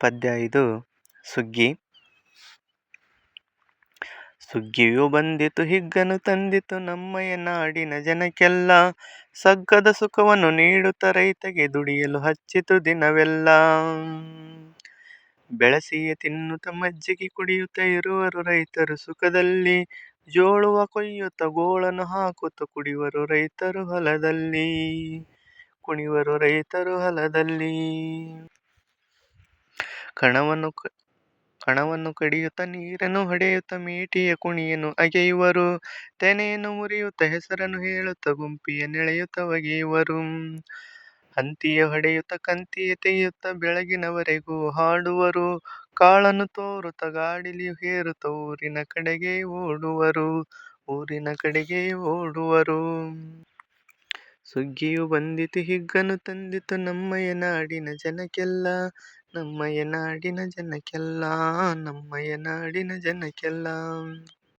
ಪದ್ಯ ಇದು ಸುಗ್ಗಿ. ಸುಗ್ಗಿಯು ಬಂದಿತು, ಹಿಗ್ಗನು ತಂದಿತು ನಮ್ಮಯ ನಾಡಿನ ಜನಕ್ಕೆಲ್ಲ. ಸಗ್ಗದ ಸುಖವನ್ನು ನೀಡುತ್ತ ರೈತಗೆ ದುಡಿಯಲು ಹಚ್ಚಿತು ದಿನವೆಲ್ಲ. ಬೆಳಸಿಯ ತಿನ್ನುತ್ತ, ಮಜ್ಜಿಗೆ ಕುಡಿಯುತ್ತ ಇರುವರು ರೈತರು ಸುಖದಲ್ಲಿ. ಜೋಳುವ ಕೊಯ್ಯುತ್ತ, ಗೋಳನ್ನು ಹಾಕುತ್ತ ಕುಡಿಯುವರು ರೈತರು ಹೊಲದಲ್ಲಿ. ಕುಣಿವರು ರೈತರು ಹೊಲದಲ್ಲಿ. ಕಣವನ್ನು ಕಣವನ್ನು ಕಡಿಯುತ್ತ ನೀರನ್ನು ಹೊಡೆಯುತ್ತ ಮೀಟಿಯ ಕುಣಿಯನ್ನು ಅಗೆಯುವರು. ತೆನೆಯನ್ನು ಮುರಿಯುತ್ತ ಹೆಸರನ್ನು ಹೇಳುತ್ತ ಗುಂಪಿಯ ನೆಳೆಯುತ್ತ ಒಗೆಯುವರು. ಹಂತಿಯ ಹೊಡೆಯುತ್ತ ಕಂತಿಯ ತೆಗೆಯುತ್ತ ಬೆಳಗಿನವರೆಗೂ ಹಾಡುವರು. ಕಾಳನ್ನು ತೋರುತ್ತ ಗಾಡಿಲಿ ಹೇರುತ್ತ ಊರಿನ ಕಡೆಗೆ ಓಡುವರು. ಊರಿನ ಕಡೆಗೆ ಓಡುವರು. ಸುಗ್ಗಿಯು ಬಂದಿತು ಹಿಗ್ಗನು ತಂದಿತು ನಮ್ಮಯ ನಾಡಿನ ಜನಕ್ಕೆಲ್ಲ ನಮ್ಮಯ ನಾಡಿನ ಜನಕ್ಕೆಲ್ಲ ನಮ್ಮಯ ನಾಡಿನ ಜನಕ್ಕೆಲ್ಲ.